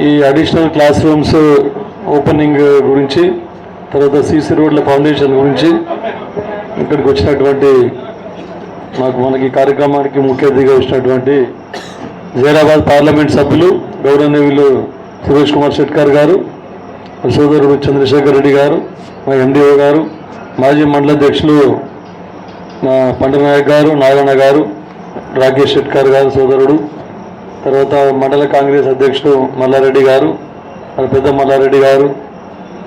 ఈ additional class rooms opening గురించి తర్వాత సీసీ రోడ్ల ఫౌండేషన్ గురించి ఇక్కడికి వచ్చినటువంటి మాకు మనకి కార్యక్రమానికి ముఖ్య అతిథిగా వచ్చినటువంటి జైరాబాద్ పార్లమెంట్ సభ్యులు గౌరవనీయులు సురేష్ కుమార్ షెట్కర్ గారు సోదరుడు చంద్రశేఖర్ రెడ్డి గారు మా ఎండిఓ గారు మాజీ మండల అధ్యక్షులు మా పండనాయక్ గారు నారాయణ గారు రాకేష్ షెట్కర్ గారు సోదరుడు తర్వాత మండల కాంగ్రెస్ అధ్యక్షుడు మల్లారెడ్డి గారు మన పెద్ద మల్లారెడ్డి గారు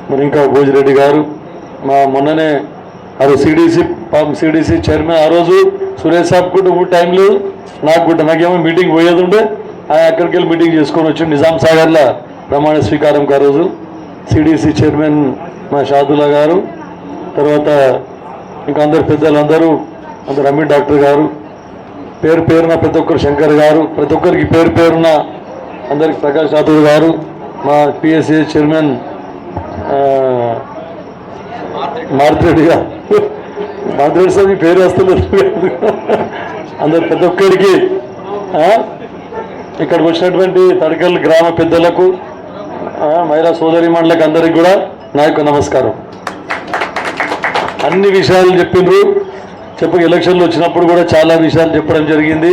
మరి ఇంకా భోజిరెడ్డి గారు మా మొన్ననే ఆ రోజు సిడిసి పాపం సిడిసి చైర్మన్ ఆ రోజు సురేష్ సాబ్ కూడా టైం లేదు నాకు కూడా నాకేమో మీటింగ్ పోయేది ఉండే ఆయన అక్కడికి వెళ్ళి మీటింగ్ చేసుకొని వచ్చి నిజాం సాగర్లో ప్రమాణ స్వీకారం ఆ రోజు సిడిసి చైర్మన్ మా షాదుల్లా గారు తర్వాత ఇంకా అందరు పెద్దలందరూ అందరు అమీన్ డాక్టర్ గారు పేరు పేరున ప్రతి ఒక్కరు శంకర్ గారు ప్రతి ఒక్కరికి పేరు పేరున అందరికి ప్రకాష్ రాథూర్ గారు మా పిఎస్సి చైర్మన్ ఆ, మారుతిరెడ్డి గారు. మారుతిరెడ్డి సార్ మీ పేరు వస్తున్నారు. అందరు ప్రతి ఒక్కరికి ఇక్కడికి వచ్చినటువంటి తడకల్ గ్రామ పెద్దలకు మహిళా సోదరి మండలకు అందరికి కూడా నా యొక్క నమస్కారం. అన్ని విషయాలు చెప్పిండ్రు చెప్ప ఎలక్షన్లు వచ్చినప్పుడు కూడా చాలా విషయాలు చెప్పడం జరిగింది.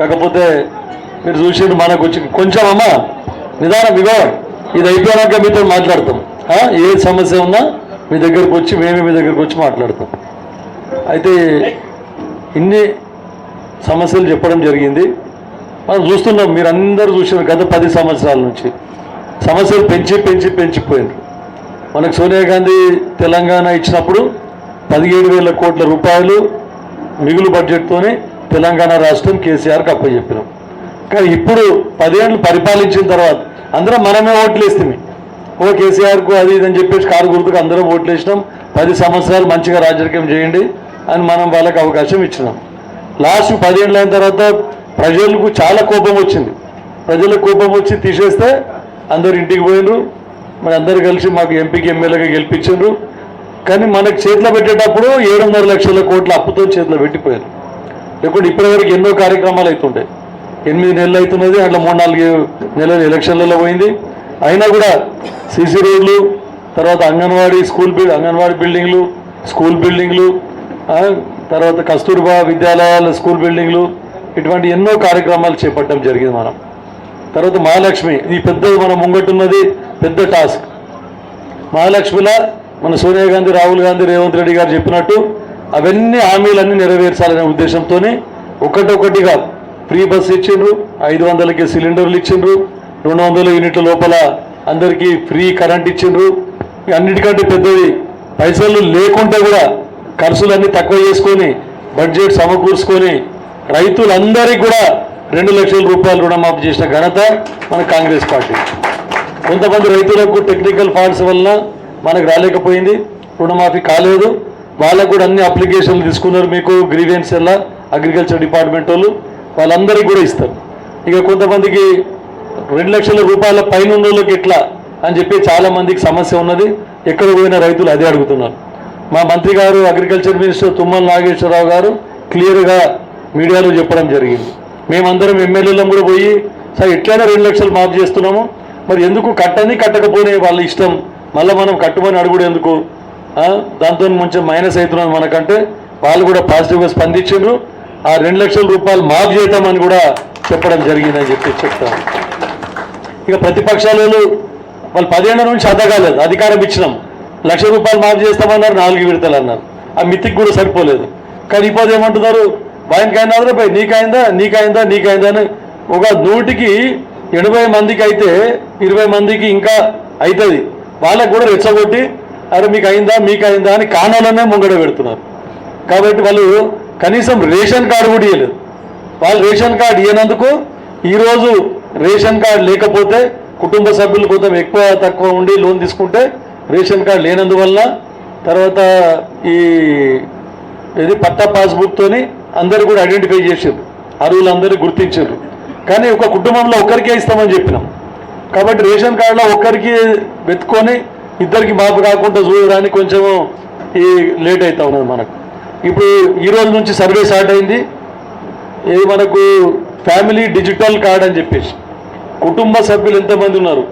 కాకపోతే మీరు చూసిండ్రు మనకు వచ్చి కొంచెం అమ్మా నిదానం ఇగో ఇది అయిపోయాక మీతో మాట్లాడతాం. ఏ సమస్య ఉన్నా మీ దగ్గరకు వచ్చి మేమే మీ దగ్గరకు వచ్చి మాట్లాడతాం. అయితే ఇన్ని సమస్యలు చెప్పడం జరిగింది. మనం చూస్తున్నాం మీరు అందరూ చూసిన గత పది సంవత్సరాల నుంచి. సమస్యలు పెంచి పెంచి పెంచిపోయినారు. మనకు సోనియా గాంధీ తెలంగాణ ఇచ్చినప్పుడు పదిహేడు వేల కోట్ల రూపాయలు మిగులు బడ్జెట్తోనే తెలంగాణ రాష్ట్రం కేసీఆర్కి అప్పచెప్పినాం. కానీ ఇప్పుడు పదేళ్ళు పరిపాలించిన తర్వాత అందరం మనమే ఓట్లు వేస్తుంది ఓ కేసీఆర్కు అది ఇది అని చెప్పేసి కారు గుర్తుకు అందరం ఓట్లు వేసినాం పది సంవత్సరాలు మంచిగా రాజకీయం చేయండి అని మనం వాళ్ళకి అవకాశం ఇచ్చినాం. లాస్ట్ పదేళ్ళు అయిన తర్వాత ప్రజలకు చాలా కోపం వచ్చింది. ప్రజలకు కోపం వచ్చి తీసేస్తే అందరు ఇంటికి పోయినరు. మరి అందరు కలిసి మాకు ఎంపీకి ఎమ్మెల్యేగా గెలిపించారు కానీ మనకు చేతిలో పెట్టేటప్పుడు ఏడున్నర లక్షల కోట్ల అప్పుతో చేతిలో పెట్టిపోయారు. లేకుంటే ఇప్పటివరకు ఎన్నో కార్యక్రమాలు అవుతుండే. ఎనిమిది నెలలు అవుతున్నది అట్లా మూడు నాలుగు నెలలు ఎలక్షన్లలో పోయింది. అయినా కూడా సీసీ రోడ్లు తర్వాత అంగన్వాడీ స్కూల్ బిల్ అంగన్వాడీ బిల్డింగ్లు స్కూల్ బిల్డింగ్లు తర్వాత కస్తూర్బా విద్యాలయాల స్కూల్ బిల్డింగ్లు ఇటువంటి ఎన్నో కార్యక్రమాలు చేపట్టడం జరిగింది మనం. తర్వాత మహాలక్ష్మి ఈ పెద్దది మన ముంగట్టున్నది పెద్ద టాస్క్. మహాలక్ష్మిలా మన సోనియా గాంధీ రాహుల్ గాంధీ రేవంత్ రెడ్డి గారు చెప్పినట్టు అవన్నీ హామీలన్నీ నెరవేర్చాలనే ఉద్దేశంతోనే ఒకటొకటిగా ఫ్రీ బస్ ఇచ్చిండ్రు ఐదు వందలకి సిలిండర్లు ఇచ్చిండ్రు రెండు వందల యూనిట్ల లోపల అందరికీ ఫ్రీ కరెంట్ ఇచ్చిండ్రు. అన్నిటికంటే పెద్దది పైసలు లేకుంటే కూడా ఖర్చులన్నీ తక్కువ చేసుకొని బడ్జెట్ సమకూర్చుకొని రైతులందరికీ కూడా రెండు లక్షల రూపాయలు రుణమాఫీ చేసిన ఘనత మన కాంగ్రెస్ పార్టీ. కొంతమంది రైతులకు టెక్నికల్ ఫాల్ట్స్ వలన మనకు రాలేకపోయింది రుణమాఫీ కాలేదు. వాళ్ళకు కూడా అన్ని అప్లికేషన్లు తీసుకున్నారు మీకు గ్రీవెన్స్ ఎలా అగ్రికల్చర్ డిపార్ట్మెంట్ వాళ్ళు. వాళ్ళందరికీ కూడా ఇస్తారు. ఇక కొంతమందికి రెండు లక్షల రూపాయల పైన ఉన్నోళ్ళకి ఎట్లా అని చెప్పి చాలా మందికి సమస్య ఉన్నది. ఎక్కడ పోయిన రైతులు అదే అడుగుతున్నారు. మా మంత్రి గారు అగ్రికల్చర్ మినిస్టర్ తుమ్మల నాగేశ్వరరావు గారు క్లియర్గా మీడియాలో చెప్పడం జరిగింది. మేమందరం ఎమ్మెల్యేలం కూడా పోయి సార్ ఎట్లయినా రెండు లక్షలు మాఫ్ చేస్తున్నాము. మరి ఎందుకు కట్టని కట్టకపోనే వాళ్ళ ఇష్టం మళ్ళీ మనం కట్టుమని అడుగుడు ఎందుకు? దాంతో కొంచెం మైనస్ అవుతున్నాం మనకంటే. వాళ్ళు కూడా పాజిటివ్గా స్పందించారు ఆ రెండు లక్షల రూపాయలు మాఫ్ చేద్దామని కూడా చెప్పడం జరిగిందని చెప్పి చెప్తాను. ఇక ప్రతిపక్షాలు వాళ్ళు పదిహేను నుంచి అద్దగాలేదు అధికారం ఇచ్చినాం. లక్ష రూపాయలు మాఫ్ చేస్తామన్నారు నాలుగు విడతలు అన్నారు. ఆ మితికి కూడా సరిపోలేదు. కానీ ఇప్పుడు ఏమంటున్నారు? వాయినకైందా రూపాయి నీకైందా నీకైందా నీకైందా అని ఒక నూటికి ఎనభై మందికి అయితే ఇరవై మందికి ఇంకా అవుతుంది. వాళ్ళకు కూడా రెచ్చగొట్టి అరే మీకు అయిందా మీకు అయిందా అని కానాలనే ముంగడ పెడుతున్నారు. కాబట్టి వాళ్ళు కనీసం రేషన్ కార్డు కూడా ఇవ్వలేదు వాళ్ళు రేషన్ కార్డు ఇవ్వనందుకు ఈరోజు రేషన్ కార్డు లేకపోతే కుటుంబ సభ్యులు కొంచెం ఎక్కువ తక్కువ ఉండి లోన్ తీసుకుంటే రేషన్ కార్డు లేనందువల్ల తర్వాత ఈ ఇది పట్టా పాస్బుక్తోని అందరు కూడా ఐడెంటిఫై చేసారు అరువులందరూ గుర్తించారు. కానీ ఒక కుటుంబంలో ఒక్కరికే ఇస్తామని చెప్పినాం. కాబట్టి రేషన్ కార్డులో ఒక్కరికి వెతుకొని ఇద్దరికి మాపు కాకుండా చూడడానికి కొంచెం ఈ లేట్ అవుతా ఉన్నది మనకు. ఇప్పుడు ఈ రోజు నుంచి సర్వే స్టార్ట్ అయింది. ఇది మనకు ఫ్యామిలీ డిజిటల్ కార్డ్ అని చెప్పేసి. కుటుంబ సభ్యులు ఎంతమంది ఉన్నారు?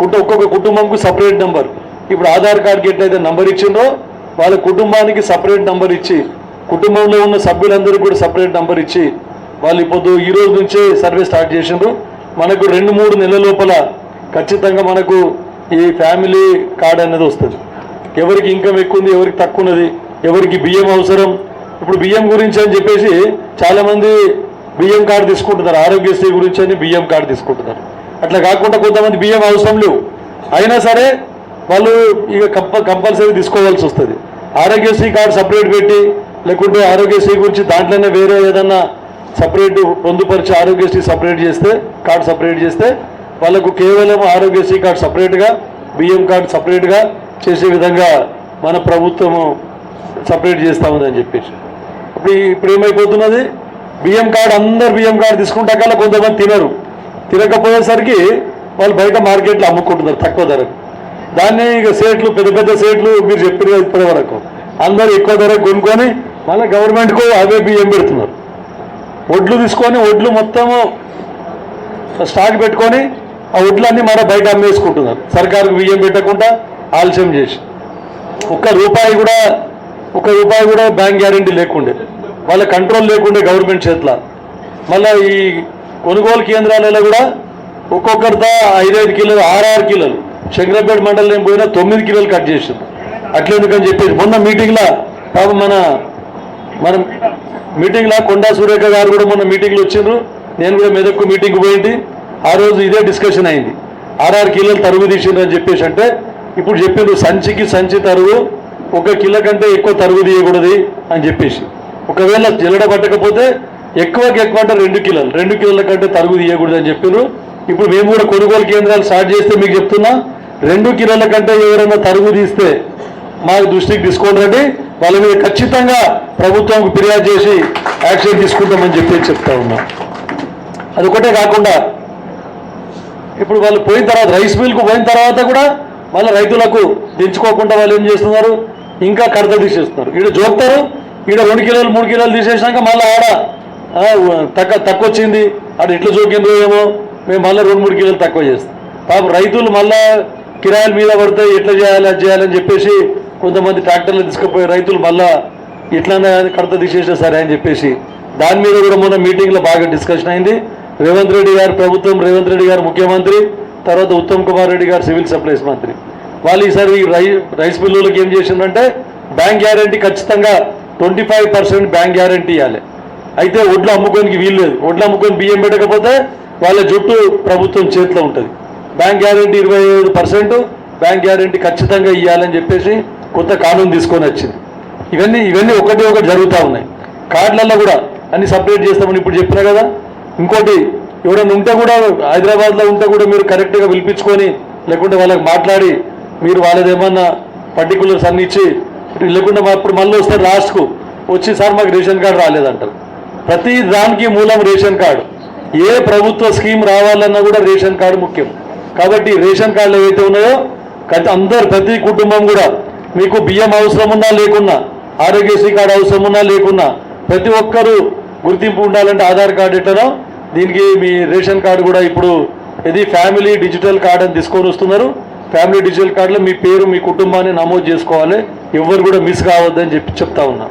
కుటుంబ ఒక్కొక్క కుటుంబంకు సపరేట్ నెంబర్. ఇప్పుడు ఆధార్ కార్డ్కి ఎట్లయితే నంబర్ ఇచ్చిండ్రో వాళ్ళ కుటుంబానికి సపరేట్ నంబర్ ఇచ్చి కుటుంబంలో ఉన్న సభ్యులందరికీ కూడా సపరేట్ నంబర్ ఇచ్చి వాళ్ళు ఇప్పుడు ఈ రోజు నుంచే సర్వే స్టార్ట్ చేసిండ్రు. మనకు రెండు మూడు నెలల లోపల ఖచ్చితంగా మనకు ఈ ఫ్యామిలీ కార్డ్ అనేది వస్తుంది. ఎవరికి ఇన్కమ్ ఎక్కువ ఉంది ఎవరికి తక్కువ ఉన్నది ఎవరికి బియ్యం అవసరం. ఇప్పుడు బియ్యం గురించి అని చెప్పేసి చాలామంది బియ్యం కార్డు తీసుకుంటున్నారు. ఆరోగ్యశ్రీ గురించి అని బియ్యం కార్డు తీసుకుంటున్నారు. అట్లా కాకుండా కొంతమంది బియ్యం అవసరం లేవు. అయినా సరే వాళ్ళు ఇక కంప కంపల్సరీ తీసుకోవాల్సి వస్తుంది. ఆరోగ్యశ్రీ కార్డు సపరేట్ పెట్టి లేకుంటే ఆరోగ్యశ్రీ గురించి దాంట్లోనే వేరే ఏదన్నా సపరేట్ పొందుపరిచి ఆరోగ్యశ్రీ సపరేట్ చేస్తే కార్డు సపరేట్ చేస్తే వాళ్ళకు కేవలం ఆరోగ్యశ్రీ కార్డు సపరేట్గా బియ్యం కార్డు సపరేట్గా చేసే విధంగా మన ప్రభుత్వము సపరేట్ చేస్తామని చెప్పేసి. ఇప్పుడు ఇప్పుడు ఏమైపోతున్నది? బియ్యం కార్డు అందరు బియ్యం కార్డు తీసుకుంటా కల్లా కొంతమంది తినరు. తినకపోయేసరికి వాళ్ళు బయట మార్కెట్లో అమ్ముకుంటున్నారు తక్కువ ధరకు. దాన్ని ఇక సేట్లు పెద్ద పెద్ద సేట్లు మీరు చెప్పిన ఇప్పటి వరకు అందరూ ఎక్కువ ధరకు కొనుక్కొని మళ్ళీ గవర్నమెంట్కు అవే బియ్యం పెడుతున్నారు. ఒడ్లు తీసుకొని ఒడ్లు మొత్తము స్టాక్ పెట్టుకొని ఆ ఒడ్లన్నీ మన బయట అమ్మేసుకుంటున్నారు. సర్కారుకు బియ్యం పెట్టకుండా ఆలస్యం చేసి. ఒక్క రూపాయి కూడా ఒక రూపాయి కూడా బ్యాంక్ గ్యారంటీ లేకుండే. వాళ్ళ కంట్రోల్ లేకుండే గవర్నమెంట్ చేతుల. మళ్ళీ ఈ కొనుగోలు కేంద్రాలలో కూడా ఒక్కొక్కరితో ఐదైదు కిలోలు ఆరు కిలోలు. శంకరంపేట మండలం పోయినా తొమ్మిది కిలోలు కట్ చేసింది. అట్లెందుకని చెప్పేసి మొన్న మీటింగ్లో పాపం మన మనం మీటింగ్లో కొండా సురేఖ గారు కూడా మొన్న మీటింగ్లో వచ్చిండ్రు. నేను కూడా మెదక్కు మీటింగ్ పోయింది ఆ రోజు ఇదే డిస్కషన్ అయింది. ఆర్ఆర్ కిలోలు తరుగు తీసిండ్రు అని చెప్పేసి అంటే ఇప్పుడు చెప్పిండ్రు సంచికి సంచి తరుగు ఒక కిలో కంటే ఎక్కువ తరుగు తీయకూడదు అని చెప్పేసి. ఒకవేళ జల్లడ పట్టకపోతే ఎక్కువకి ఎక్కువ అంటే రెండు కిలోలు రెండు కిలోల కంటే తరుగు తీయకూడదు అని చెప్పిండ్రు ఇప్పుడు మేము కూడా కొనుగోలు కేంద్రాలు స్టార్ట్ చేస్తే మీకు చెప్తున్నా రెండు కిలోల కంటే ఎవరైనా తరుగు తీస్తే మా దృష్టికి తీసుకోండి రండి. వాళ్ళ మీద ఖచ్చితంగా ప్రభుత్వంకు ఫిర్యాదు చేసి యాక్షన్ తీసుకుంటామని చెప్పి చెప్తా ఉన్నాం. అదొకటే కాకుండా ఇప్పుడు వాళ్ళు పోయిన తర్వాత రైస్ మిల్కు పోయిన తర్వాత కూడా వాళ్ళ రైతులకు దించుకోకుండా వాళ్ళు ఏం చేస్తున్నారు? ఇంకా కడత తీసేస్తున్నారు. ఈడ జోక్తారు ఈడ రెండు కిలోలు మూడు కిలోలు తీసేసినాక మళ్ళీ ఆడ తక్కువ తక్కువ వచ్చింది ఆడ ఎట్లా జోకిందో ఏమో మేము మళ్ళీ రెండు మూడు కిలోలు తక్కువ చేస్తాం. పాపం రైతులు మళ్ళా కిరాయిల మీద పడితే ఎట్లా చేయాలి అది చేయాలని చెప్పేసి కొంతమంది ట్రాక్టర్లు తీసుకుపోయి రైతులు మళ్ళా ఇట్లానే కడత తీసేసినా సరే అని చెప్పేసి దాని మీద కూడా మొన్న మీటింగ్లో బాగా డిస్కషన్ అయింది. రేవంత్ రెడ్డి గారు ప్రభుత్వం రేవంత్ రెడ్డి గారు ముఖ్యమంత్రి తర్వాత ఉత్తమ్ కుమార్ రెడ్డి గారు సివిల్ సప్లైస్ మంత్రి. వాళ్ళు ఈసారి రై రైస్ మిల్లులకు ఏం చేసిందంటే బ్యాంక్ గ్యారంటీ ఖచ్చితంగా twenty five percent bank guarantee ఇవ్వాలి అయితే ఒడ్లు అమ్ముకోనికి వీలు లేదు. ఒడ్లు అమ్ముకొని బియ్యం పెట్టకపోతే వాళ్ళ జుట్టు ప్రభుత్వం చేతిలో ఉంటుంది. బ్యాంక్ గ్యారంటీ ఇరవై ఏడు పర్సెంట్ బ్యాంక్ గ్యారంటీ ఖచ్చితంగా ఇవ్వాలని చెప్పేసి కొత్త కానూన్ తీసుకొని వచ్చింది. ఇవన్నీ ఇవన్నీ ఒకటి ఒకటి జరుగుతూ ఉన్నాయి. కార్డులలో కూడా అన్ని సపరేట్ చేస్తామని ఇప్పుడు చెప్పినా కదా? ఇంకోటి ఎవరైనా ఉంటే కూడా హైదరాబాద్లో ఉంటే కూడా మీరు కరెక్ట్గా పిలిపించుకొని లేకుంటే వాళ్ళకి మాట్లాడి మీరు వాళ్ళది ఏమన్నా పర్టికులర్స్ అన్ని ఇచ్చి లేకుండా ఇప్పుడు మళ్ళీ వస్తే లాస్ట్కు వచ్చి సార్ మాకు రేషన్ కార్డు రాలేదంటారు. ప్రతి దానికి మూలం రేషన్ కార్డు. ఏ ప్రభుత్వ స్కీమ్ రావాలన్నా కూడా రేషన్ కార్డు ముఖ్యం. కాబట్టి రేషన్ కార్డులు ఏవైతే ఉన్నాయో అందరు ప్రతి కుటుంబం కూడా మీకు బియ్యం అవసరం ఉన్నా లేకున్నా ఆరోగ్యశ్రీ కార్డు అవసరం ఉన్నా లేకున్నా ప్రతి ఒక్కరూ గుర్తింపు ఉండాలంటే ఆధార్ కార్డు ఎట్లనో దీనికి మీ రేషన్ కార్డు కూడా ఇప్పుడు ఇది ఫ్యామిలీ డిజిటల్ కార్డు అని తీసుకొని వస్తున్నారు. ఫ్యామిలీ డిజిటల్ కార్డులో మీ పేరు మీ కుటుంబాన్ని నమోదు చేసుకోవాలి. ఎవరు కూడా మిస్ కావద్దని చెప్పి చెప్తా ఉన్నాం.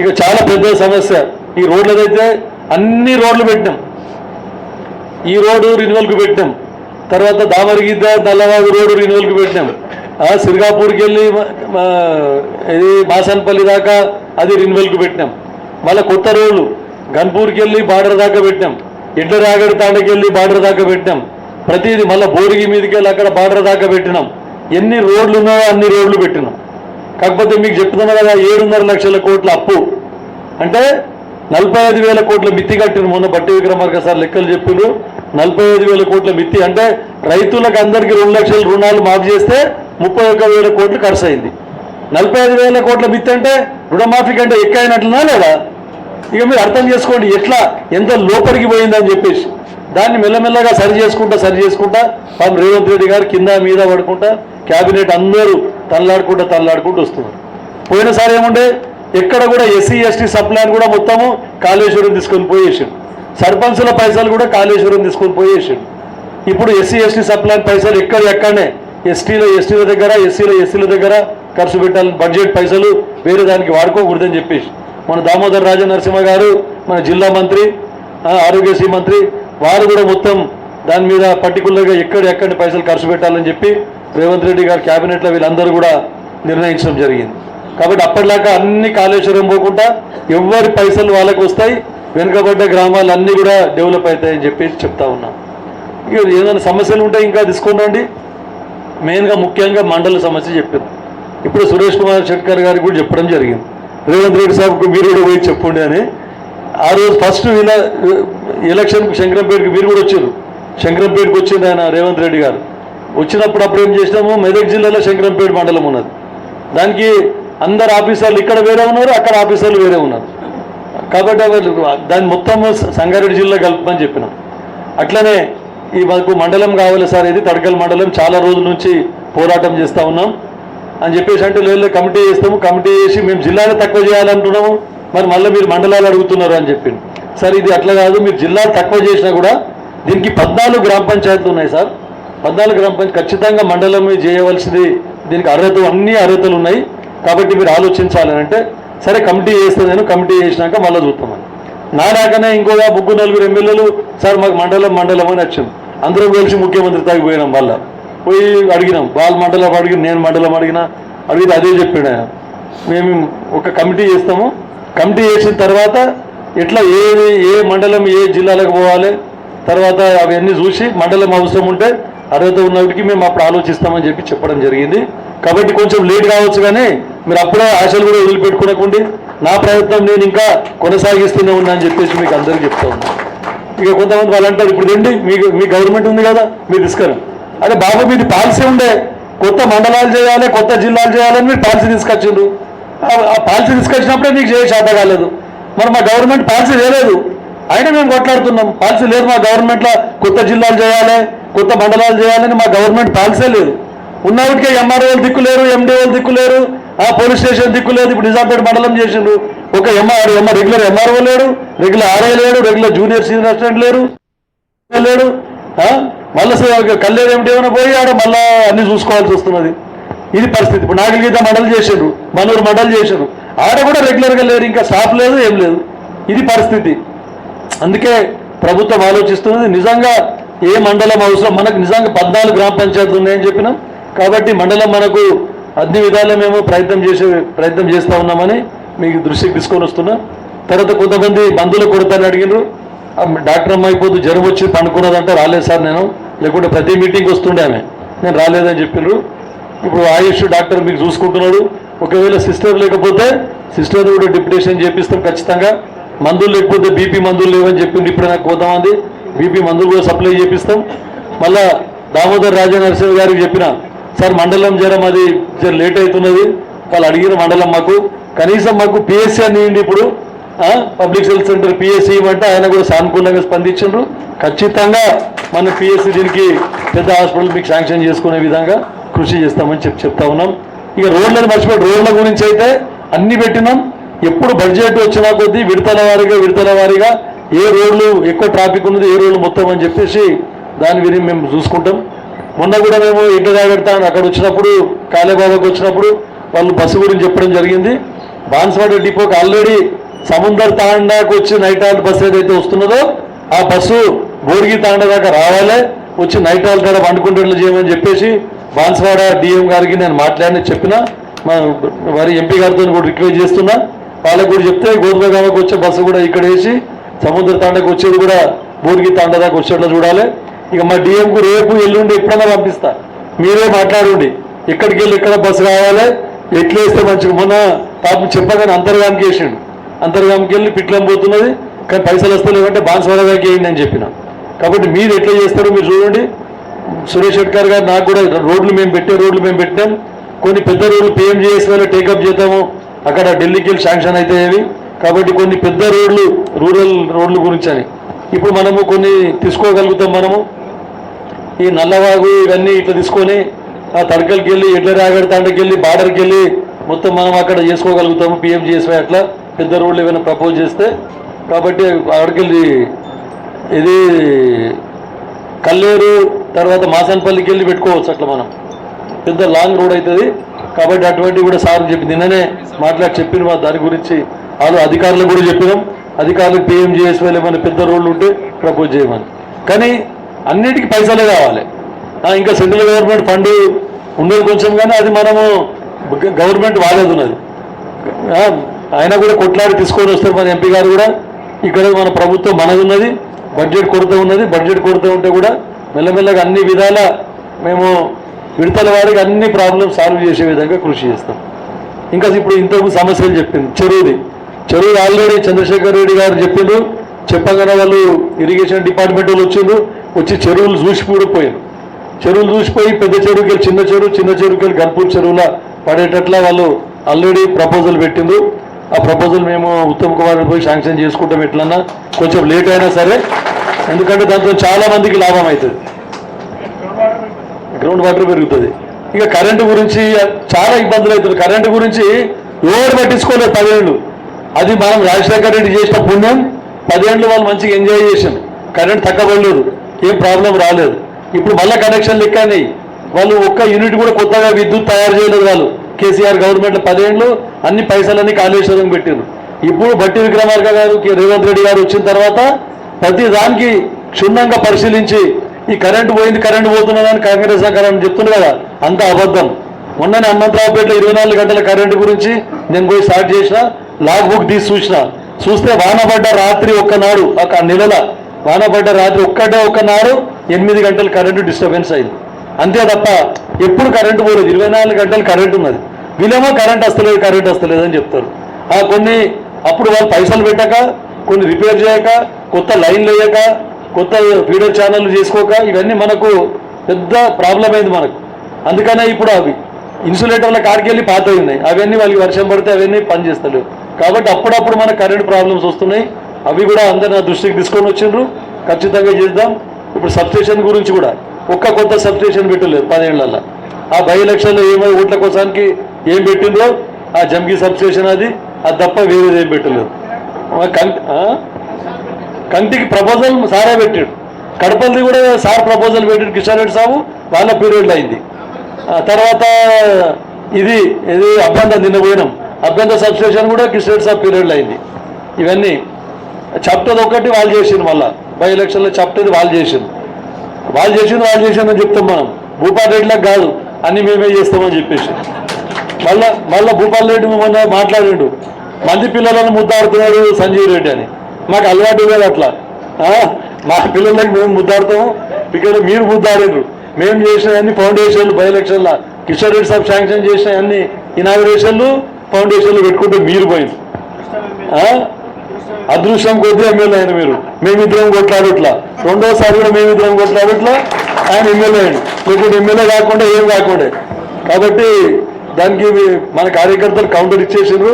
ఇక చాలా పెద్ద సమస్య. ఈ రోడ్లదైతే అన్ని రోడ్లు పెట్టినాం. ఈ రోడ్డు రిన్యువల్కి పెట్టినాం. తర్వాత దామరిగిద్ద నల్లవాగు రోడ్డు రిన్యువల్కి పెట్టినాం. సిరిగాపూర్కి వెళ్ళి ఇది మాసన్పల్లి దాకా అది రిన్వెల్కి పెట్టినాం. మళ్ళీ కొత్త రోడ్లు గన్పూర్కి వెళ్ళి బార్డర్ దాకా పెట్టినాం. ఇంటర్ రాగడి తాండకి వెళ్ళి బార్డర్ దాకా పెట్టినాం. ప్రతిదీ మళ్ళీ బోరిగి మీదకి వెళ్ళి అక్కడ బార్డర్ దాకా పెట్టినాం. ఎన్ని రోడ్లు ఉన్నాయో అన్ని రోడ్లు పెట్టినాం. కాకపోతే మీకు చెప్తున్నా కదా ఏడున్నర లక్షల కోట్ల అప్పు. అంటే నలభై ఐదు వేల కోట్ల మిత్తి కట్టిన మొన్న బట్టి విక్రమార్క సార్ లెక్కలు చెప్పిండ్రు. నలభై ఐదు వేల కోట్ల మిత్తి. అంటే రైతులకు అందరికీ రెండు లక్షల రుణాలు మాఫీ చేస్తే ముప్పై ఒక్క వేల కోట్లు ఖర్చు అయింది నలభై ఐదు వేల కోట్ల మిత్తి అంటే రుణమాఫీ కంటే ఎక్కువైనట్లునా లేదా? ఇక మీరు అర్థం చేసుకోండి ఎట్లా ఎంత లోపలికి పోయిందని చెప్పేసి. దాన్ని మెల్లమెల్లగా సరి చేసుకుంటా సరి చేసుకుంటా పాపం రేవంత్ రెడ్డి గారు కింద మీద పడుకుంటా క్యాబినెట్ అందరూ తల్లాడుకుంటా తల్లాడుకుంటూ వస్తున్నారు. పోయినసారి ఏముండే ఎక్కడ కూడా ఎస్సీ ఎస్టీ సప్లైన్ కూడా మొత్తము కాళేశ్వరం తీసుకొని పోయేసాడు. సర్పంచుల పైసలు కూడా కాళేశ్వరం తీసుకొని పోయేసాడు. ఇప్పుడు ఎస్సీ ఎస్టీ సప్లాన్ పైసలు ఎక్కడ ఎక్కడనే ఎస్టీలో ఎస్టీల దగ్గర ఎస్సీలో ఎస్సీల దగ్గర ఖర్చు పెట్టాలి. బడ్జెట్ పైసలు వేరే దానికి వాడుకోకూడదని చెప్పేసి. మన దామోదర్ రాజ నరసింహ గారు మన జిల్లా మంత్రి ఆరోగ్యశ్రీ మంత్రి వారు కూడా మొత్తం దాని మీద పర్టికులర్గా ఎక్కడ ఎక్కడ పైసలు ఖర్చు పెట్టాలని చెప్పి రేవంత్ రెడ్డి గారు క్యాబినెట్లో వీళ్ళందరూ కూడా నిర్ణయించడం జరిగింది. కాబట్టి అప్పటిలాగా అన్ని కాళేశ్వరం పోకుండా ఎవరి పైసలు వాళ్ళకి వస్తాయి వెనుకబడ్డ గ్రామాలు అన్నీ కూడా డెవలప్ అవుతాయని చెప్పేసి చెప్తా ఉన్నాం. ఇక ఏదైనా సమస్యలు ఉంటే ఇంకా తీసుకోండి మెయిన్గా ముఖ్యంగా మండల సమస్య చెప్పారు ఇప్పుడు సురేష్ కుమార్ షెట్కర్ గారికి కూడా చెప్పడం జరిగింది. రేవంత్ రెడ్డి సాబ్కు మీరు కూడా పోయి చెప్పండి అని. ఆ రోజు ఫస్ట్ ఇలా ఎలక్షన్ శంకరంపేటకి మీరు కూడా వచ్చారు. శంకరంపేటకి వచ్చింది ఆయన రేవంత్ రెడ్డి గారు. వచ్చినప్పుడు అప్పుడు ఏం చేసినాము? మెదక్ జిల్లాలో శంకరంపేట మండలం ఉన్నది. దానికి అందరు ఆఫీసర్లు ఇక్కడ వేరే ఉన్నారు అక్కడ ఆఫీసర్లు వేరే ఉన్నారు. కాబట్టి దాన్ని మొత్తం సంగారెడ్డి జిల్లా కలుపమని చెప్పినాం. అట్లనే ఈ మాకు మండలం కావాలి సార్ ఇది తడకల్ మండలం. చాలా రోజుల నుంచి పోరాటం చేస్తూ ఉన్నాం. అని చెప్పేసి అంటే లేదు కమిటీ చేస్తాము. కమిటీ చేసి మేము జిల్లాలో తక్కువ చేయాలంటున్నాము. మరి మళ్ళీ మీరు మండలాలు అడుగుతున్నారు అని చెప్పింది సార్ ఇది అట్లా కాదు. మీరు జిల్లాలు తక్కువ చేసినా కూడా దీనికి పద్నాలుగు గ్రామ పంచాయతీలు ఉన్నాయి సార్. పద్నాలుగు గ్రామ పంచాయతీ ఖచ్చితంగా మండలం చేయవలసింది దీనికి అర్హత అన్ని అర్హతలు ఉన్నాయి. కాబట్టి మీరు ఆలోచించాలని అంటే సరే కమిటీ చేస్తే నేను కమిటీ చేసినాక మళ్ళీ చూస్తామని నా రాకనే ఇంకోగా ముగ్గురు నలుగురు ఎమ్మెల్యేలు సార్ మాకు మండలం మండలం అని వచ్చింది అందరం కలిసి ముఖ్యమంత్రి తాగిపోయినాం మళ్ళా. పోయి అడిగినాం వాళ్ళ మండలం అడిగి నేను మండలం అడిగినా అడిగితే అదే చెప్పాడు ఆయన. మేము ఒక కమిటీ చేస్తాము. కమిటీ చేసిన తర్వాత ఎట్లా ఏది ఏ మండలం ఏ జిల్లాలకు పోవాలి తర్వాత అవన్నీ చూసి మండలం అవసరం ఉంటే అర్హత ఉన్నప్పటికీ మేము అప్పుడు ఆలోచిస్తామని చెప్పి చెప్పడం జరిగింది. కాబట్టి కొంచెం లేట్ కావచ్చు కానీ మీరు అప్పుడే ఆశలు కూడా వదిలిపెట్టుకోనకండి నా ప్రయత్నం నేను ఇంకా కొనసాగిస్తూనే ఉన్నా అని చెప్పేసి మీకు అందరికీ చెప్తా ఉన్నాను ఇక కొంతమంది వాళ్ళు అంటారు ఇప్పుడు రండి మీకు మీ గవర్నమెంట్ ఉంది కదా మీరు తీసుకురా. అరే బాబు మీది పాలసీ ఉండే. కొత్త మండలాలు చేయాలి కొత్త జిల్లాలు చేయాలని మీరు పాలసీ తీసుకొచ్చిండ్రు. ఆ- ఆ పాలసీ తీసుకొచ్చినప్పుడే మీకు చేయ శాత కాలేదు. మరి మా గవర్నమెంట్ పాలసీ లేదు అయినా మేము కొట్లాడుతున్నాం. పాలసీ లేదు మా గవర్నమెంట్లో కొత్త జిల్లాలు చేయాలి కొత్త మండలాలు చేయాలని మా గవర్నమెంట్ పాలసీ లేదు. ఉన్నవాటికే ఎంఆర్ఓలు దిక్కు లేరు ఎండిఓలు దిక్కు లేరు ఆ పోలీస్ స్టేషన్ దిక్కు లేదు ఇప్పుడు నిజాంపేట మండలం చేసిండ్రు. ఒక ఎంఆర్ ఎంఆర్ రెగ్యులర్ ఎంఆర్ఓ లేడు రెగ్యులర్ ఆర్ఐ లేడు రెగ్యులర్ జూనియర్ సీనియర్ అసిస్టెంట్ లేరు లేడు మళ్ళీ కల్లేరు ఏమిటి ఏమైనా పోయి ఆడ మళ్ళా అన్ని చూసుకోవాల్సి వస్తున్నది. ఇది పరిస్థితి. ఇప్పుడు నాగలిగీత మండలి చేసిండ్రు మనూరు మండలి చేసిండ్రు. ఆడ కూడా రెగ్యులర్గా లేరు ఇంకా స్టాఫ్ లేదు ఏం లేదు. ఇది పరిస్థితి. అందుకే ప్రభుత్వం ఆలోచిస్తున్నది నిజంగా ఏ మండలం అవసరం? మనకు నిజంగా పద్నాలుగు గ్రామ పంచాయతీలు ఉన్నాయని చెప్పినాం కాబట్టి మండలం మనకు అన్ని విధాలు మేము ప్రయత్నం చేసే ప్రయత్నం చేస్తూ ఉన్నామని మీకు దృష్టికి తీసుకొని వస్తున్నా. తర్వాత కొంతమంది బంధువులు కొడతారని అడిగినారు డాక్టర్ అమ్మ అయిపోతూ జ్వరం వచ్చి పండుకున్నదంటే రాలేదు సార్ నేను లేకుంటే ప్రతి మీటింగ్ వస్తుండే ఆమె నేను రాలేదని చెప్పినారు ఇప్పుడు ఆయుష్ డాక్టర్ మీకు చూసుకుంటున్నాడు. ఒకవేళ సిస్టర్ లేకపోతే సిస్టర్ కూడా డిప్యుటేషన్ చేపిస్తాం ఖచ్చితంగా. మందులు లేకపోతే బీపీ మందులు లేవని చెప్పింది ఇప్పుడు నాకు కొంతమంది. బీపీ మందులు కూడా సప్లై చేపిస్తాం. మళ్ళా దామోదర్ రాజా నరసింహ గారికి చెప్పిన సార్ మండలం జ్వరం అది లేట్ అవుతున్నది. వాళ్ళు అడిగిన మండలం మాకు. కనీసం మాకు పిఎస్సీ అని ఇవ్వండి ఇప్పుడు. పబ్లిక్ హెల్త్ సెంటర్ పిఎస్సీ ఇవ్వమంటే ఆయన కూడా సానుకూలంగా స్పందించారు ఖచ్చితంగా మన పిఎస్సీ దీనికి పెద్ద హాస్పిటల్ మీకు శాంక్షన్ చేసుకునే విధంగా కృషి చేస్తామని చెప్పి చెప్తా ఉన్నాం. ఇక రోడ్లను మర్చిపోయి రోడ్ల గురించి అయితే అన్ని పెట్టినాం. ఎప్పుడు బడ్జెట్ వచ్చినా కొద్దీ విడతల వారిగా విడతల వారిగా ఏ రోడ్లు ఎక్కువ ట్రాఫిక్ ఉన్నది ఏ రోడ్లు మొత్తం అని చెప్పేసి దాని విని మేము చూసుకుంటాం. మొన్న కూడా మేము ఇంటి జాగ్రత్త అక్కడ వచ్చినప్పుడు కాలేబాబాకి వచ్చినప్పుడు వాళ్ళు బస్సు గురించి చెప్పడం జరిగింది. బాన్స్వాడ డిపోకి ఆల్రెడీ సముందర్ తాండాకు వచ్చి నైట్ హాల్ట్ బస్సు ఏదైతే వస్తున్నదో ఆ బస్సు బోర్గి తాండా దాకా రావాలి. వచ్చి నైట్ హాల్ట్ కాడ వండుకుంటట్లు చేయమని చెప్పేసి బాన్స్వాడ డిఎం గారికి నేను మాట్లాడి చెప్పిన. మా వారి ఎంపీ గారితో కూడా రిక్వెస్ట్ చేస్తున్నా. వాళ్ళకు కూడా చెప్తే గోధుమగామకు వచ్చే బస్సు కూడా ఇక్కడ వేసి సముద్ర తాండకు వచ్చేది కూడా బోర్గి తాండా దాకా వచ్చేట్లు చూడాలి. ఇక మా డిఎంకు రేపు ఎల్లుండి ఎప్పుడన్నా పంపిస్తా. మీరే మాట్లాడండి. ఎక్కడికి వెళ్ళి ఎక్కడ బస్సు కావాలి ఎట్లేస్తే మంచిగా మొన్న పాపం చెప్పగానే అంతర్గామికి వేసిండు. అంతర్గామికి వెళ్ళి పిట్లం పోతున్నది. కానీ పైసలు వస్తలేవంటే బాన్స్వాడగాకి వేయండి అని చెప్పిన. కాబట్టి మీరు ఎట్లా చేస్తారో మీరు చూడండి. సురేష్ షెట్కర్ గారు నాకు కూడా రోడ్లు మేము పెట్టే రోడ్లు మేము పెట్టాం కొన్ని పెద్ద రోడ్లు పిఎంజిఎస్ వల్ల టేకప్ చేద్దాము. అక్కడ ఢిల్లీకి వెళ్ళి శాంక్షన్ అవుతాయి కాబట్టి కొన్ని పెద్ద రోడ్లు రూరల్ రోడ్ల గురించి అని. ఇప్పుడు మనము కొన్ని తీసుకోగలుగుతాం మనము. ఈ నల్లవాగు ఇవన్నీ ఇట్లా తీసుకొని ఆ తడకలకి వెళ్ళి ఎడ్ల రాగడి తాండకి వెళ్ళి బార్డర్కి వెళ్ళి మొత్తం మనం అక్కడ చేసుకోగలుగుతాము పిఎంజిఎస్వై అట్లా. పెద్ద రోడ్లు ఏమైనా ప్రపోజ్ చేస్తే కాబట్టి అక్కడికి వెళ్ళి ఇది కల్లేరు తర్వాత మాసన్పల్లికి వెళ్ళి పెట్టుకోవచ్చు అట్లా మనం. పెద్ద లాంగ్ రోడ్ అవుతుంది కాబట్టి అటువంటి కూడా సార్ చెప్పి నిన్ననే మాట్లాడి చెప్పిన మా దాని గురించి వాళ్ళు అధికారులకు కూడా చెప్పినాం. అధికారులకు పిఎంజిఎస్వైలు ఏమైనా పెద్ద రోడ్లు ఉంటే ప్రపోజ్ చేయమని. కానీ అన్నిటికీ పైసలే కావాలి. ఇంకా సెంట్రల్ గవర్నమెంట్ ఫండ్ ఉండదు కొంచెం కానీ అది మనము గవర్నమెంట్ వాడేది ఉన్నది. ఆయన కూడా కొట్లాడి తీసుకొని వస్తారు మన ఎంపీ గారు కూడా ఇక్కడ మన ప్రభుత్వం మనది ఉన్నది బడ్జెట్ కొరత ఉన్నది బడ్జెట్ కొరత ఉంటే కూడా మెల్లమెల్లగా అన్ని విధాల మేము విడతల వారికి అన్ని ప్రాబ్లమ్స్ సాల్వ్ చేసే విధంగా కృషి చేస్తాం. ఇంకా ఇప్పుడు ఇంతకు సమస్యలు చెప్పింది చెరువుది. చెరువు ఆల్రెడీ చంద్రశేఖర్ రెడ్డి గారు చెప్పిండు. చెప్పగానే వాళ్ళు ఇరిగేషన్ డిపార్ట్మెంట్ వాళ్ళు వచ్చిండ్రు. వచ్చి చెరువులు చూసి కూడా చెరువులు చూసిపోయి పెద్ద చెరువుకి వెళ్ళి చిన్న చెరువు చిన్న చెరువుకి వెళ్ళి గన్పూర్ చెరువుల పడేటట్లా వాళ్ళు ఆల్రెడీ ప్రపోజల్ పెట్టిండ్రు. ఆ ప్రపోజల్ మేము ఉత్తమ్ కుమార్ పోయి శాంక్షన్ చేసుకుంటాం ఎట్లన్నా. కొంచెం లేట్ అయినా సరే. ఎందుకంటే దాంతో చాలా మందికి లాభం అవుతుంది గ్రౌండ్ వాటర్ పెరుగుతుంది. ఇక కరెంటు గురించి చాలా ఇబ్బందులు అవుతుంది కరెంటు గురించి ఎవరు పట్టించుకోలేదు పదేళ్ళు. అది మనం రాజశేఖర రెడ్డి చేసిన పుణ్యం. పదేళ్ళు వాళ్ళు మంచిగా ఎంజాయ్ చేసాం కరెంట్ తగ్గబడలేదు ఏం ప్రాబ్లం రాలేదు. ఇప్పుడు మళ్ళీ కనెక్షన్ లెక్కనాయి వాళ్ళు ఒక్క యూనిట్ కూడా కొత్తగా విద్యుత్ తయారు చేయలేదు వాళ్ళు. కేసీఆర్ గవర్నమెంట్ పదేళ్ళు అన్ని పైసలన్నీ కాళేశ్వరం పెట్టారు ఇప్పుడు భట్టి విక్రమార్క గారు కే- రేవంత్ రెడ్డి గారు వచ్చిన తర్వాత ప్రతి దానికి క్షుణ్ణంగా పరిశీలించి ఈ కరెంటు పోయింది కరెంటు పోతున్నదని కాంగ్రెస్ సహకారం చెప్తుంది కదా అంత అబద్ధం. మొన్ననే హనుమంతరావుపేటలో ఇరవై నాలుగు గంటల కరెంటు గురించి నేను పోయి స్టార్ట్ చేసిన లాగ్ బుక్ తీసి చూసిన. చూస్తే వానపడ్డ రాత్రి ఒక్కనాడు ఒక నెలల వానపడ్డ రాత్రి ఒక్కటే ఒక్కనాడు ఎనిమిది గంటలు కరెంటు డిస్టర్బెన్స్ అయింది. అంతే తప్ప ఎప్పుడు కరెంటు పోలేదు. ఇరవై నాలుగు గంటలు కరెంటు ఉన్నది. వీళ్ళేమో కరెంట్ వస్తలేదు కరెంట్ వస్తలేదు అని చెప్తారు. ఆ కొన్ని అప్పుడు వాళ్ళు పైసలు పెట్టక కొన్ని రిపేర్ చేయక కొత్త లైన్లు వేయక కొత్త వీడియో ఛానల్ చేసుకోక ఇవన్నీ మనకు పెద్ద ప్రాబ్లం అయింది మనకు. అందుకనే ఇప్పుడు అవి ఇన్సులేటర్ల కాడికి వెళ్ళి పాత ఉన్నాయి. అవన్నీ వాళ్ళకి వర్షం పడితే అవన్నీ పనిచేస్తలేవు కాబట్టి అప్పుడప్పుడు మనకు కరెంట్ ప్రాబ్లమ్స్ వస్తున్నాయి. అవి కూడా అందరు నా దృష్టికి తీసుకొని వచ్చిండ్రు. ఖచ్చితంగా చేద్దాం. ఇప్పుడు సబ్స్టేషన్ గురించి కూడా ఒక్క కొత్త సబ్స్టేషన్ పెట్టలేదు పదేళ్ళలో ఆ బై ఎలక్షన్లో ఏమై ఓట్ల కోసానికి ఏం పెట్టిందో ఆ జంకీ సబ్స్టేషన్ అది అది తప్ప వేరేది ఏం పెట్టలేదు. కంటికి ప్రపోజల్ సారే పెట్టాడు. కడపల్ది కూడా సార్ ప్రపోజల్ పెట్టాడు కిషన్ రెడ్డి సాబు వాళ్ళ పీరియడ్లో అయింది. తర్వాత ఇది ఇది అభ్యంత నిన్న పోయినాం. అభ్యంత సబ్స్టేషన్ కూడా కిషన్ రెడ్డి సాబ్ పీరియడ్లో అయింది. ఇవన్నీ చప్టది ఒకటి వాళ్ళు చేసింది మళ్ళీ. బై ఎలక్షన్లో చప్టది వాళ్ళు చేసింది వాళ్ళు చేసింది వాళ్ళు చేసిందని చెప్తాం మనం. భూపాల్ రెడ్డిలకు కాదు అన్ని మేమే చేస్తామని చెప్పేసి. మళ్ళా మళ్ళీ భూపాల్ రెడ్డి మొన్న మాట్లాడిండు. మంది పిల్లలను ముద్దాడుతున్నాడు సంజీవ్ రెడ్డి అని. మాకు అలవాటు లేదు అట్లా. మా పిల్లలకి మేము ముద్దాడుతాము. ఇక్కడ మీరు ముద్దాడారు మేము చేసిన అన్ని ఫౌండేషన్లు బై ఎలక్షన్ల కిషోర్ రెడ్డి సాబ్ శాంక్షన్ చేసిన అన్ని ఇనాగ్రేషన్లు ఫౌండేషన్లు పెట్టుకుంటే మీరు పోయింది అదృష్టం కొద్దీ ఎమ్మెల్యే అయిన మీరు. మేమిద్దరం కొట్లాడుట్లా రెండోసారి కూడా మేమిద్దరం కొట్లాడుట్లా ఆయన ఎమ్మెల్యే అయ్యాడు. లేకుంటే ఎమ్మెల్యే కాకుండా ఏం కాకుండా. కాబట్టి దానికి మన కార్యకర్తలు కౌంటర్ ఇచ్చేసిండ్రు.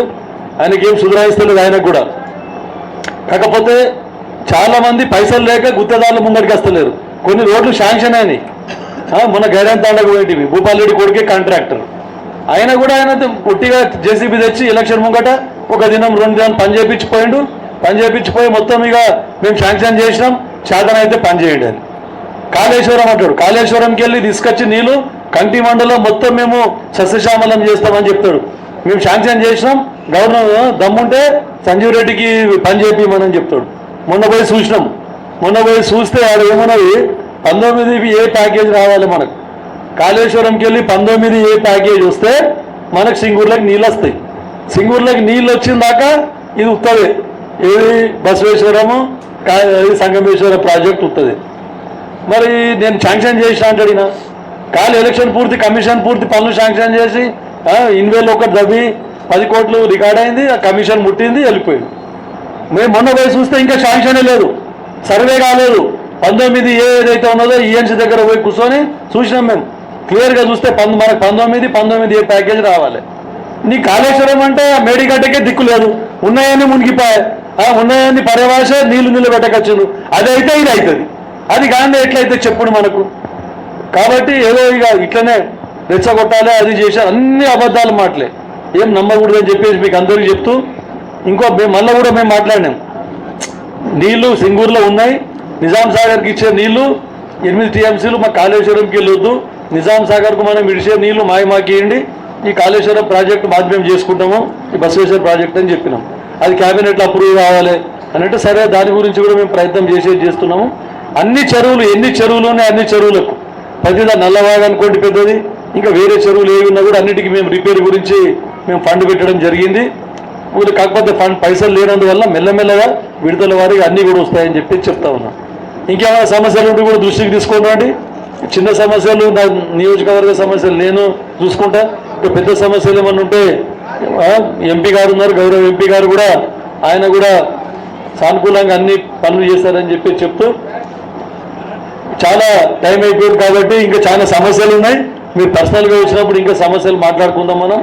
ఆయనకి ఏం సుధరాయిస్తలేదు ఆయనకు కూడా. కాకపోతే చాలా మంది పైసలు లేక గుత్తదారులు ముందరికి వస్తలేరు. కొన్ని రోడ్లు శాంక్షన్ అయినాయి. మొన్న గైడెన్ తాండకు పోయింటివి. భూపాలరెడ్డి కొడుకే కాంట్రాక్టర్. ఆయన కూడా ఆయన పొట్టిగా జేసీబీ తెచ్చి ఎలక్షన్ ముంగట ఒక దినం రెండు దినం పని చేయించిపోయిండు పని చేయించిపోయి మొత్తం ఇక మేము శాంక్షన్ చేసినాం శాతం అయితే పని చేయండి అని. కాళేశ్వరం అంటాడు. కాళేశ్వరంకి వెళ్ళి తీసుకొచ్చి నీళ్ళు కంటి మండలం మొత్తం మేము సస్యశ్యామలం చేస్తామని చెప్తాడు. మేము శాంక్షన్ చేసినాం గవర్నర్ దమ్ముంటే సంజీవ్ రెడ్డికి పని చేపిమని చెప్తాడు. మొన్న పోయి చూసినాం. మొన్న పోయి చూస్తే ఆడ ఏమన్నది? పంతొమ్మిది ఏ ప్యాకేజ్ రావాలి మనకు. కాళేశ్వరంకి వెళ్ళి పంతొమ్మిది ఏ ప్యాకేజ్ వస్తే మనకు సింగూర్లోకి నీళ్ళు వస్తాయి. సింగూర్లోకి నీళ్ళు వచ్చిన దాకా ఇది ఉత్తరే. ఏది బసవేశ్వరము ఇది సంగమేశ్వర ప్రాజెక్ట్ ఉంటుంది. మరి నేను శాంక్షన్ చేసిన అంటాడు కాలు ఎలక్షన్ పూర్తి కమిషన్ పూర్తి పనులు శాంక్షన్ చేసి ఇన్వేలు ఒకటి దవ్వి పది కోట్లు రికార్డ్ అయింది ఆ కమిషన్ ముట్టింది వెళ్ళిపోయింది. మేము మొన్న పోయి చూస్తే ఇంకా శాంక్షనే లేదు. సర్వే కాలేదు. పంతొమ్మిది ఏ ఏదైతే ఉన్నదో ఈఎన్సీ దగ్గర పోయి కూర్చొని చూసినాం మేము. క్లియర్గా చూస్తే పంద మనకు పంతొమ్మిది పంతొమ్మిది ఏ ప్యాకేజ్ రావాలి. నీ కాళేశ్వరం అంటే మేడిగడ్డకే దిక్కు లేదు. ఉన్నాయని మునిగిపోయాయి. ఉన్నాయని పరభాష నీళ్ళు నిలబెట్టకచ్చును అదైతే ఇది అవుతుంది అది కానీ ఎట్లయితే చెప్పుడు మనకు? కాబట్టి ఏదో ఇక ఇట్లనే రెచ్చగొట్టాలి అది చేసే అన్ని అబద్ధాలు మాటలే. ఏం నమ్మకూడదని చెప్పేసి మీకు అందరికీ చెప్తూ ఇంకో మేము మళ్ళీ కూడా మేము మాట్లాడినాం. నీళ్ళు సింగూరులో ఉన్నాయి. నిజాం సాగర్కి ఇచ్చే నీళ్ళు ఎనిమిది టీఎంసీలు మా కాళేశ్వరంకి వెళ్ళొద్దు. నిజాం సాగర్కు మనం విడిచే నీళ్ళు మాయమాకి ఈ కాళేశ్వరం ప్రాజెక్టు మాధ్యమం చేసుకుంటాము. ఈ బసవేశ్వర ప్రాజెక్ట్ అని చెప్పినాం. అది క్యాబినెట్లో అప్రూవ్ కావాలి అని అంటే సరే దాని గురించి కూడా మేము ప్రయత్నం చేసేది చేస్తున్నాము. అన్ని చెరువులు ఎన్ని చెరువులు ఉన్నాయి అన్ని చెరువులకు. ప్రతిదా నల్లవాగ అనుకోండి పెద్దది ఇంకా వేరే చెరువులు ఏవి ఉన్నా కూడా అన్నిటికీ మేము రిపేర్ గురించి మేము ఫండ్ పెట్టడం జరిగింది. ఊరు కాకపోతే ఫండ్ పైసలు లేనందువల్ల మెల్లమెల్లగా విడుదల వారికి అన్నీ కూడా వస్తాయని చెప్పి చెప్తా ఉన్నా. ఇంకేమైనా సమస్యలు ఉంటే కూడా దృష్టికి తీసుకోండి చిన్న సమస్యలు నా నియోజకవర్గ సమస్యలు నేను చూసుకుంటా. ఇంకా పెద్ద సమస్యలు ఏమన్నా ఉంటే ఎంపీ గారు ఉన్నారు గౌరవ ఎంపీ గారు కూడా ఆయన కూడా సానుకూలంగా అన్ని పనులు చేశారని చెప్పి చెప్తూ చాలా టైం అయిపోయింది కాబట్టి ఇంకా చాలా సమస్యలు ఉన్నాయి. మీరు పర్సనల్గా వచ్చినప్పుడు ఇంకా సమస్యలు మాట్లాడుకుందాం మనం.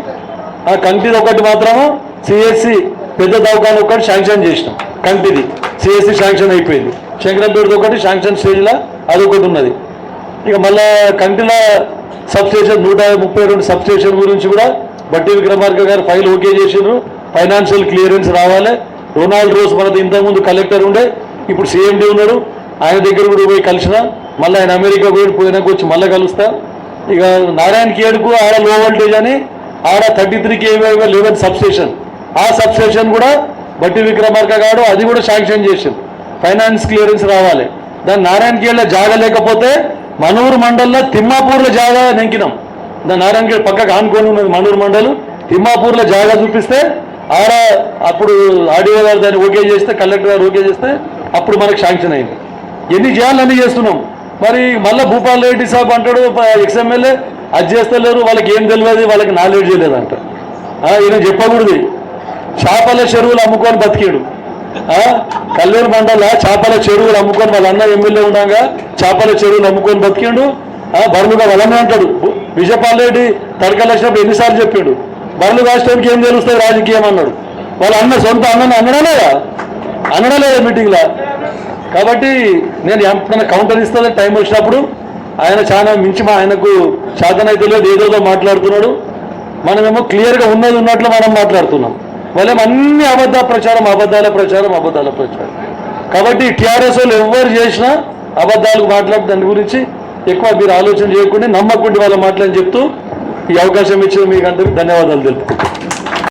ఆ కంటిది ఒకటి మాత్రము సిఎస్సి పెద్ద దవాఖాన ఒకటి శాంక్షన్ చేసినాం. కంటిది సిఎస్సి శాంక్షన్ అయిపోయింది. శంకరంపేటది ఒకటి శాంక్షన్ స్టేజ్లో అది ఒకటి ఉన్నది. ఇక మళ్ళా కంటిలో సబ్స్టేషన్ నూట ముప్పై రెండు సబ్స్టేషన్ గురించి కూడా బట్టి విక్రమార్క గారు ఫైల్ ఓకే చేసిండ్రు. ఫైనాన్షియల్ క్లియరెన్స్ రావాలి. రొనాల్డ్ రోజ్ మనది ఇంతకుముందు కలెక్టర్ ఉండే. ఇప్పుడు సీఎండీ ఉన్నాడు. ఆయన దగ్గర కూడా పోయి కలిసిన. మళ్ళీ ఆయన అమెరికా పోయి పోయినాక వచ్చి మళ్ళీ కలుస్తా. ఇక నారాయణ కేడుకు ఆడ లో వోల్టేజ్ అని ఆడ thirty three KV eleven substation ఆ సబ్స్టేషన్ కూడా బట్టి విక్రమార్క గారు అది కూడా శాంక్షన్ చేసింది ఫైనాన్స్ క్లియరెన్స్ రావాలి. దాని నారాయణ కేళ్ళ జాగా లేకపోతే మనూరు మండల్లో తిమ్మాపూర్లో జాగా నెంకినాం. దాని నారాయణ పక్కకు ఆనుకొని ఉన్నది మనూరు మండలం. తిమ్మాపూర్లో జాగా చూపిస్తే ఆడ అప్పుడు ఆడియో గారు దాన్ని ఓకే చేస్తే కలెక్టర్ గారు ఓకే చేస్తే అప్పుడు మనకు శాంక్షన్ అయింది. ఎన్ని చేయాలని చేస్తున్నాం. మరి మళ్ళీ భూపాల్ రెడ్డి సాబ్ అంటాడు ఎక్స్ఎమ్మెల్యే అది చేస్తలేరు వాళ్ళకి ఏం తెలియదు వాళ్ళకి నాలెడ్జ్ లేదంట ఆ, ఈయన చెప్పకూడదు. చేపల చెరువులు అమ్ముకొని బతికాడు. కల్లూరు మండల చేపల చెరువులు అమ్ముకొని వాళ్ళ అన్న ఎమ్మెల్యే ఉండగా చేపల చెరువులు అమ్ముకొని బతికిండు. ఆ, వాళ్ళనే అంటాడు. విజయపాల్ రెడ్డి తడకలు వచ్చినప్పుడు ఎన్నిసార్లు చెప్పాడు? బరులు రాష్ట్రానికి ఏం తెలుస్తుంది రాజకీయం అన్నాడు. వాళ్ళ అన్న సొంత అన్నని అనడలేదా అనడలేదా మీటింగ్లో కాబట్టి నేను ఎప్పుడైనా కౌంటర్ ఇస్తాను టైం వచ్చినప్పుడు ఆయన చాలా మించి మా ఆయనకు శాతనైతే లేదు ఏదోదో మాట్లాడుతున్నాడు. మనమేమో క్లియర్గా ఉన్నది ఉన్నట్లు మనం మాట్లాడుతున్నాం. వాళ్ళేమో అన్ని అబద్ధ ప్రచారం అబద్ధాల ప్రచారం అబద్ధాల ప్రచారం. కాబట్టి టీఆర్ఎస్ వాళ్ళు ఎవరు చేసినా అబద్ధాలు మాట్లాడి దాని గురించి ఎక్కువ మీరు ఆలోచన చేయకుండా నమ్మకుండా వాళ్ళ మాటలని చెప్తూ ఈ అవకాశం ఇచ్చిన మీకు అందరికీ ధన్యవాదాలు తెలుపుకుంటాను